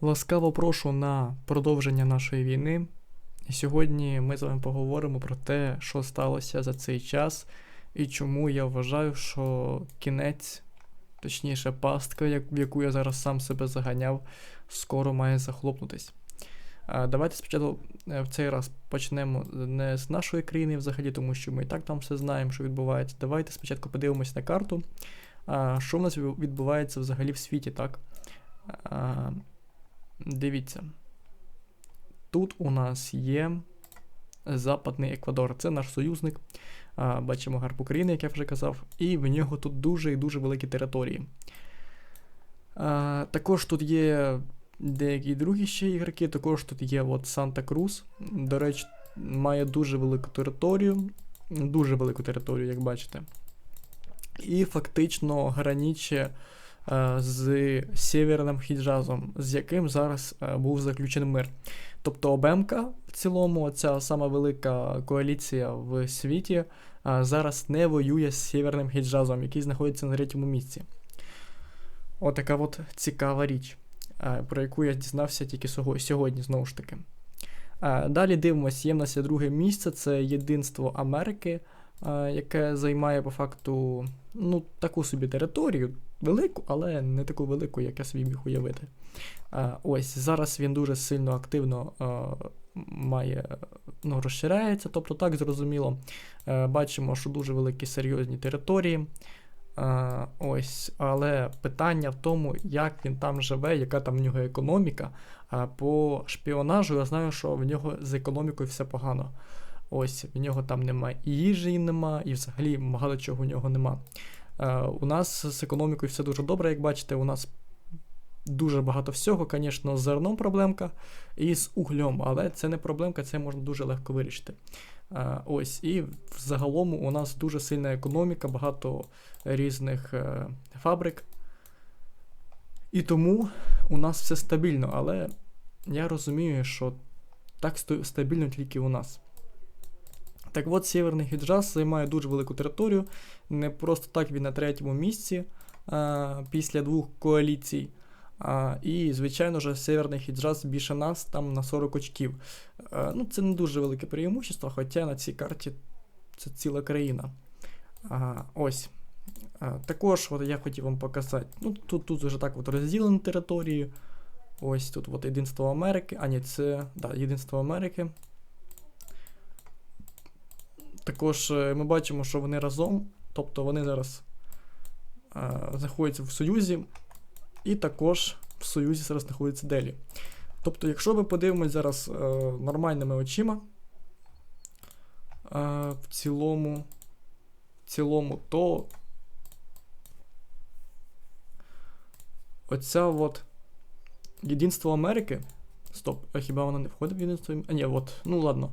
Ласкаво прошу на продовження нашої війни. І Сьогодні ми з вами поговоримо про те, що сталося за цей час, і чому я вважаю, що кінець, точніше, пастка, в яку я зараз сам себе заганяв, скоро має захлопнутись. Давайте спочатку е, в цей раз почнемо не з нашої країни взагалі, тому що ми і так там все знаємо, що відбувається. Давайте спочатку подивимось на карту, що в нас відбувається взагалі в світі, так? Дивіться. Тут у нас є Западний Еквадор. Це наш союзник. Бачимо гарб України, як я вже казав, і в нього тут дуже і дуже великі території. Також тут є деякі другі ще ігроки, також тут є от Санта-Крус. До речі, має дуже велику територію. Дуже велику територію, як бачите. І фактично граніче з Сєвєрним Хіджазом, з яким зараз е, був заключений мир. Тобто Обемка в цілому, ця сама велика коаліція в світі, е, зараз не воює з Сєвєрним Хіджазом, який знаходиться на третьому місці. Отака от цікава річ, е, про яку я дізнався тільки сьогодні, знову ж таки. Е, Далі дивимося, є в нас друге місце, це Єдинство Америки, е, яке займає по факту ну, таку собі територію, велику, але не таку велику, як я собі міг уявити. Е, Ось зараз він дуже сильно активно е, має, ну, розширяється, тобто так зрозуміло. Е, Бачимо, що дуже великі серйозні території. Е, Ось, але питання в тому, як він там живе, яка там в нього економіка. По шпіонажу я знаю, що в нього з економікою все погано. Ось, в нього там немає і їжі нема, і взагалі багато чого в нього нема. Е, у нас з економікою все дуже добре, як бачите, у нас дуже багато всього, звісно, з зерном проблемка і з углем, але це не проблемка, це можна дуже легко вирішити. Е, ось, і взагалом у нас дуже сильна економіка, багато різних е, фабрик. І тому у нас все стабільно, але я розумію, що так стабільно тільки у нас. Так от, Сєвєрний Хіджаз займає дуже велику територію. Не просто так він на третьому місці а, після двох коаліцій. А, і, звичайно ж, Северний Хіджаз більше нас, там на 40 очків. А, ну, це не дуже велике преимущество, хоча на цій карті це ціла країна. А, ось. А, також от я хотів вам показати. Ну, тут, тут вже так от розділені території. Ось тут от Єдинство Америки. А ні, це да, Єдинство Америки. Також е, ми бачимо, що вони разом, тобто вони зараз е, знаходяться в Союзі, і також в Союзі зараз знаходиться Делі. Тобто, якщо ми подивимось зараз е, нормальними очима, в цілому, в цілому, то оця от Єдинство Америки. Стоп, а хіба вона не входить в єдинство? А ні, от, ну ладно.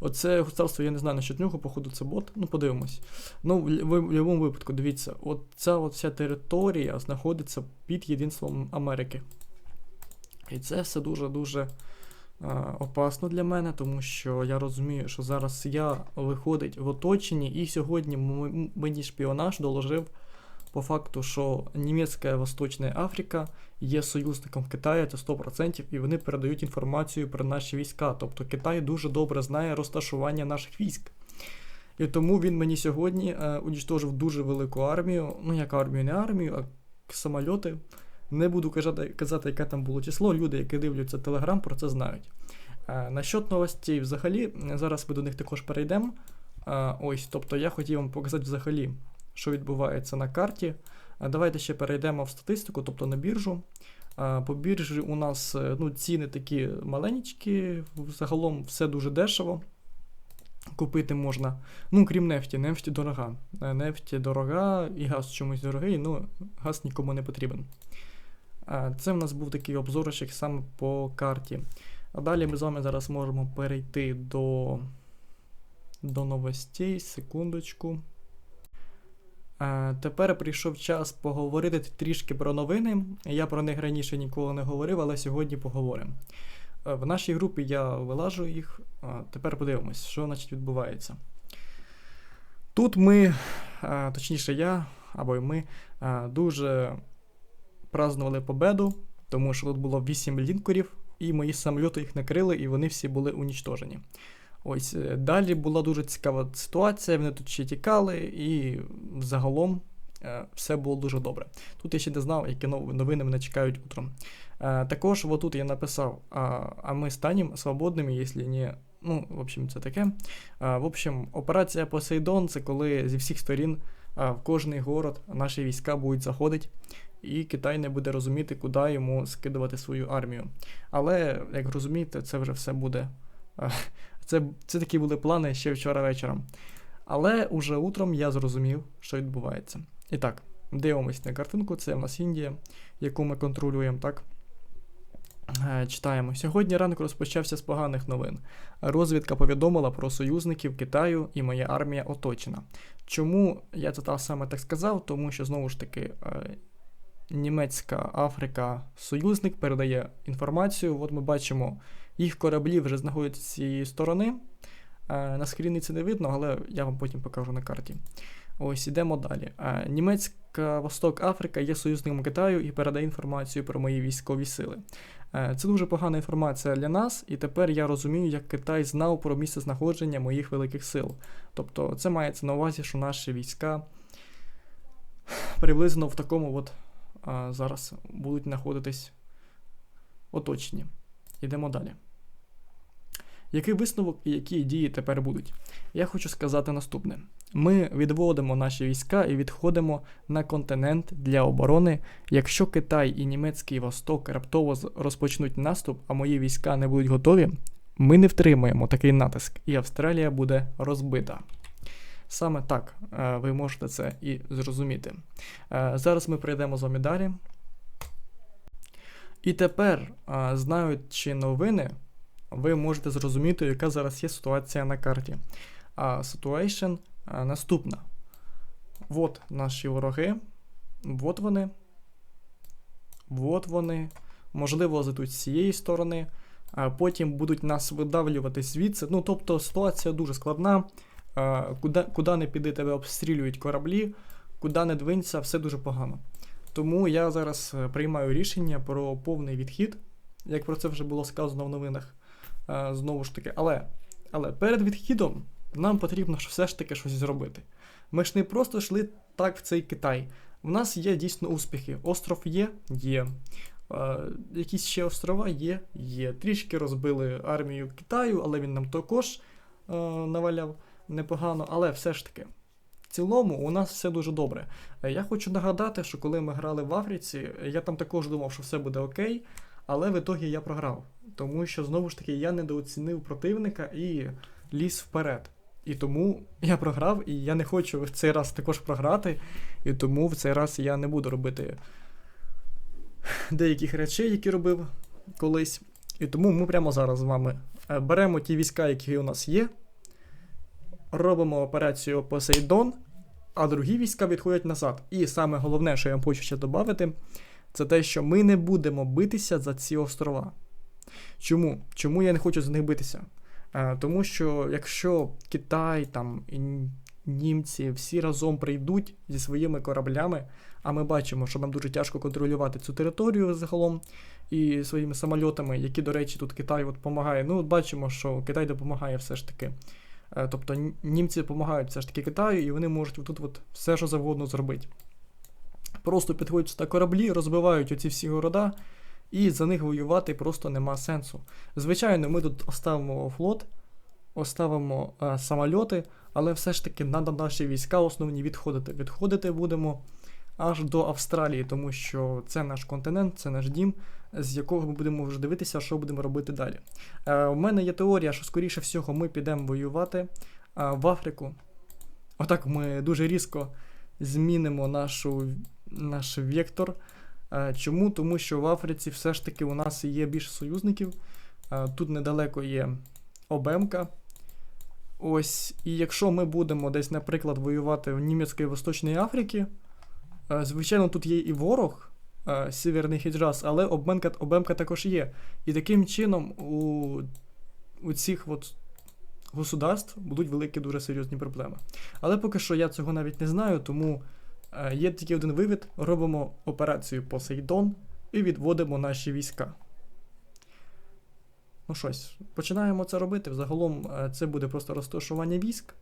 Оце государство, я не знаю насчет нього, походу, це бот. Ну, подивимось. Ну, в, в, в будь-якому випадку, дивіться, от ця от вся територія знаходиться під єдинством Америки. І це все дуже-дуже опасно для мене, тому що я розумію, що зараз я виходить в оточенні, і сьогодні мені шпіонаж доложив по факту, що німецька Восточна Африка є союзником Китаю, це 100%, і вони передають інформацію про наші війська. Тобто Китай дуже добре знає розташування наших військ. І тому він мені сьогодні е, унічтожив дуже велику армію. Ну, як армію, не армію, а самольоти. Не буду казати, казати, яке там було число. Люди, які дивляться Телеграм, про це знають. Е, насчет новостей, взагалі, зараз ми до них також перейдемо. Е, ось, тобто я хотів вам показати взагалі, що відбувається на карті. Е, Давайте ще перейдемо в статистику, тобто на біржу. Е, По біржі у нас е, ну, ціни такі маленькі, загалом все дуже дешево. Купити можна. Ну, крім нефті, нефті дорога. Нефті дорога і газ чомусь дорогий, ну газ нікому не потрібен. Це в нас був такий обзорчик саме по карті. А далі ми з вами зараз можемо перейти до, до новостей. Секундочку. Е, Тепер прийшов час поговорити трішки про новини. Я про них раніше ніколи не говорив, але сьогодні поговоримо. Е, В нашій групі я вилажу їх. Тепер подивимось, що значить відбувається. Тут ми, е, точніше, я або й ми, е, дуже празднували победу тому що тут було 8 лінкорів, і мої самоліти їх накрили, і вони всі були унічтожені. Ось е, далі була дуже цікава ситуація. Вони тут ще тікали, і загалом е, все було дуже добре. Тут я ще не знав, які новини мене чекають утром. Е, також отут я написав: а, ми станемо свободними, якщо не. Ну, в общем, це таке. В общем, операція Посейдон це коли зі всіх сторін в кожний город наші війська будуть заходити, і Китай не буде розуміти, куди йому скидувати свою армію. Але, як розумієте, це вже все буде. Це, це такі були плани ще вчора вечором. Але уже утром я зрозумів, що відбувається. І так, дивимось на картинку, це в нас Індія, яку ми контролюємо, так? Е, Читаємо. Сьогодні ранок розпочався з поганих новин. Розвідка повідомила про союзників Китаю і моя армія оточена. Чому я це саме так сказав? Тому що знову ж таки е, німецька Африка союзник передає інформацію. От ми бачимо, їх кораблі вже знаходяться з цієї сторони. Е, На скріні це не видно, але я вам потім покажу на карті. Ось ідемо далі. Е, Німецька Восток Африка є союзником Китаю і передає інформацію про мої військові сили. Е, Це дуже погана інформація для нас, і тепер я розумію, як Китай знав про місце знаходження моїх великих сил. Тобто, це мається на увазі, що наші війська приблизно в такому от зараз будуть знаходитись оточені. Йдемо далі. Який висновок і які дії тепер будуть? Я хочу сказати наступне: ми відводимо наші війська і відходимо на континент для оборони. Якщо Китай і німецький Восток раптово розпочнуть наступ, а мої війська не будуть готові, ми не втримаємо такий натиск, і Австралія буде розбита. Саме так е, ви можете це і зрозуміти. Е, Зараз ми пройдемо з вами далі. І тепер, е, знаючи новини, ви можете зрозуміти, яка зараз є ситуація на карті. А situation наступна. От наші вороги. От вони. От вони. Можливо, зайдуть з цієї сторони. А потім будуть нас видавлювати звідси. Ну, тобто ситуація дуже складна. А, Куди, куди не піди, тебе обстрілюють кораблі, куди не двинься, все дуже погано. Тому я зараз е, приймаю рішення про повний відхід, як про це вже було сказано в новинах. А, знову ж таки, але, але перед відхідом нам потрібно все ж таки щось зробити. Ми ж не просто йшли так в цей Китай. У нас є дійсно успіхи. Остров є? Є. Е, якісь ще острова є? Є. Трішки розбили армію Китаю, але він нам також е, наваляв непогано. Але все ж таки, в цілому у нас все дуже добре. Е, Я хочу нагадати, що коли ми грали в Африці, я там також думав, що все буде окей, але в ітогі я програв. Тому що знову ж таки я недооцінив противника і ліз вперед. І тому я програв, і я не хочу в цей раз також програти. І тому в цей раз я не буду робити деяких речей, які робив колись. І тому ми прямо зараз з вами е, беремо ті війська, які у нас є, робимо операцію Посейдон, а другі війська відходять назад. І саме головне, що я вам хочу ще додати, це те, що ми не будемо битися за ці острова. Чому? Чому я не хочу за них битися? Е, Тому що якщо Китай там і німці всі разом прийдуть зі своїми кораблями, а ми бачимо, що нам дуже тяжко контролювати цю територію загалом і своїми самольотами, які, до речі, тут Китай от допомагає. Ну, от бачимо, що Китай допомагає все ж таки. Е, Тобто німці допомагають все ж таки Китаю, і вони можуть тут от все, що завгодно зробити. Просто підходять сюди кораблі, розбивають оці всі города, і за них воювати просто нема сенсу. Звичайно, ми тут оставимо флот, оставимо е, самольоти, але все ж таки треба наші війська основні відходити. Відходити будемо аж до Австралії, тому що це наш континент, це наш дім, з якого ми будемо вже дивитися, що будемо робити далі. Е, у мене є теорія, що скоріше всього ми підемо воювати е, в Африку. Отак ми дуже різко змінимо нашу, наш вектор. Е, Чому? Тому що в Африці все ж таки у нас є більше союзників. Е, Тут недалеко є Обемка. Ось, і якщо ми будемо десь, наприклад, воювати в Німецькій Восточній Африці, е, звичайно, тут є і ворог, Северний Хіджаз, але обманка, обемка також є. І таким чином у, у цих от государств будуть великі дуже серйозні проблеми. Але поки що я цього навіть не знаю, тому є тільки один вивід: робимо операцію Посейдон, і відводимо наші війська. Ну щось, починаємо це робити. Взагалом е, це буде просто розташування військ,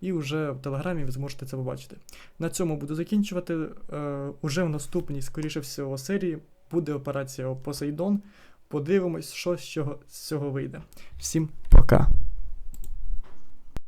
і вже в Телеграмі ви зможете це побачити. На цьому буду закінчувати. Е, Уже в наступній, скоріше всього, серії буде операція Посейдон. Подивимось, що з цього, з цього вийде. Всім пока!